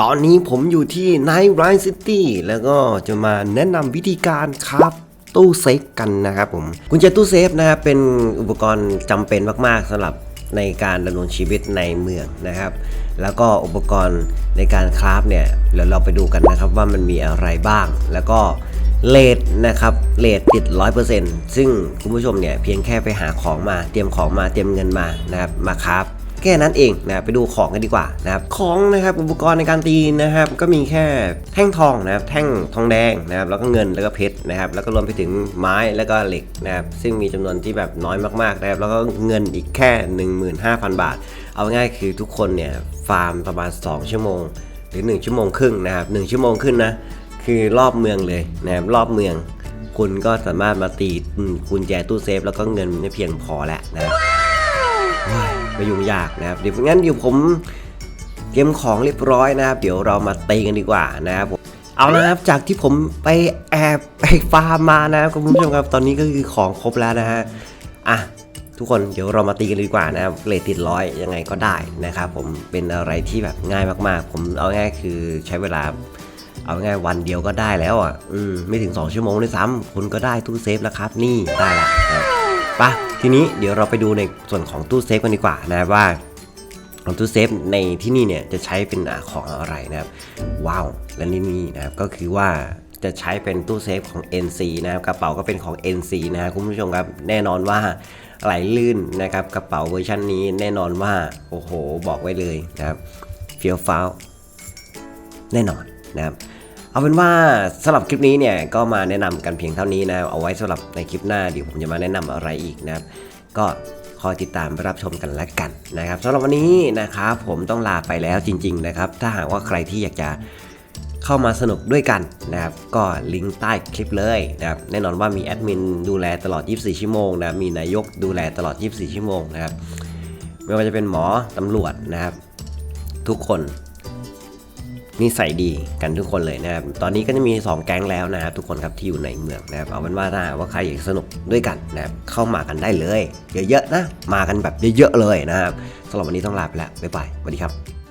ตอนนี้ผมอยู่ที่ Night Ride City แล้วก็จะมาแนะนำวิธีการครับตู้เซฟกันนะครับผมกุญแจตู้เซฟนะครับเป็นอุปกรณ์จำเป็นมาก ๆสำหรับในการดำรงชีวิตในเมืองนะครับ แล้วก็อุปกรณ์ในการคราฟเนี่ยเดี๋ยวเราไปดูกันนะครับว่ามันมีอะไรบ้าง แล้วก็เลทนะครับเลทติด 100%ซึ่งคุณผู้ชมเนี่ยเพียงแค่ไปหาของมาเตรียมของมาเตรียมเงินมานะครับมาคราฟ แค่นั้นเองนะไปดูของกันดีกว่านะครับของนะครับอุปกรณ์ในการตีนะครับก็มีแค่แท่งทองนะครับแท่งทองแดงนะครับแล้วก็เงินแล้วก็เพชรนะครับแล้วก็รวมไปถึงไม้แล้วก็เหล็กนะครับซึ่งมีจำนวนที่แบบน้อยมากๆนะครับแล้วก็เงินอีกแค่ 15,000 บาท เอาง่ายคือทุกคนเนี่ยฟาร์มประมาณ 2 ชั่วโมง หรือ 1 ชั่วโมงครึ่งนะครับ1ชั่วโมงขึ้นนะคือรอบเมืองเลยนะครับรอบเมือง คุณก็สามารถมาตีอืมกุญแจตู้เซฟ แล้วก็เงินไม่เพียงพอแล้วนะครับ ไม่ยุ่งยากนะครับเดี๋ยวงั้นเดี๋ยวผมเตรียมของเรียบร้อยนะครับ เดี๋ยวเรามาตีกันดีกว่านะครับผมเอาละครับจากที่ผมไปแอบไปฟาร์มมานะครับคุณผู้ชมครับตอนนี้ก็คือของครบแล้วนะฮะอะทุกคนเดี๋ยวเรามาตีกันดีกว่านะครับเลทติดร้อยยังไงก็ได้นะครับผมเป็นอะไรที่แบบง่ายมากๆ ผมเอาง่ายคือใช้เวลา เอาง่ายวันเดียวก็ได้แล้วอะอืมไม่ถึง 2 ชั่วโมงด้วยซ้ำคุณก็ได้ตู้เซฟแล้วครับ นี่ได้ละ ปะทีนี้เดี๋ยวเราไปดูในส่วนของตู้เซฟกันดีกว่านะว่าของตู้เซฟในที่นี่เนี่ยจะใช้เป็นของอะไรนะครับ ว้าวและนี่นี่นะครับก็คือว่าจะใช้เป็นตู้เซฟของ NC นะครับกระเป๋าก็เป็นของ NC นะครับคุณผู้ชมครับแน่นอนว่าไหลลื่นนะครับกระเป๋าเวอร์ชันนี้แน่นอนว่าโอ้โหบอกไว้เลยนะครับเฟี้ยวฟ้าวแน่นอนนะครับ เอาเป็นว่าสำหรับคลิปนี้เนี่ยก็มาแนะนำกันเพียงเท่านี้นะเอาไว้สำหรับในคลิปหน้าเดี๋ยวผมจะมาแนะนำอะไรอีกนะครับก็คอยติดตามรับชมกันแล้วกันนะครับสำหรับวันนี้นะครับผมต้องลาไปแล้วจริง ๆ นะครับ ถ้าหากว่าใครที่อยากจะเข้ามาสนุกด้วยกันนะครับก็ลิงก์ใต้คลิปเลยนะครับแน่นอนว่ามีแอดมินดูแลตลอด 24 ชั่วโมงนะมีนายกดูแลตลอด 24 ชั่วโมงนะครับไม่ว่าจะเป็นหมอตำรวจนะครับ ทุกคน นิสัยดีกันทุกคนเลยนะครับ ตอนนี้ก็จะมี 2 แก๊งแล้วนะครับทุกคนครับที่อยู่ในเมืองนะครับเอาเป็นว่าถ้าว่าใครอยากสนุกด้วยกันนะครับเข้ามากันได้เลย เยอะๆนะ มากันแบบเยอะๆเลยนะครับสำหรับวันนี้ต้องลาไปแล้วบ๊ายบายสวัสดีครับ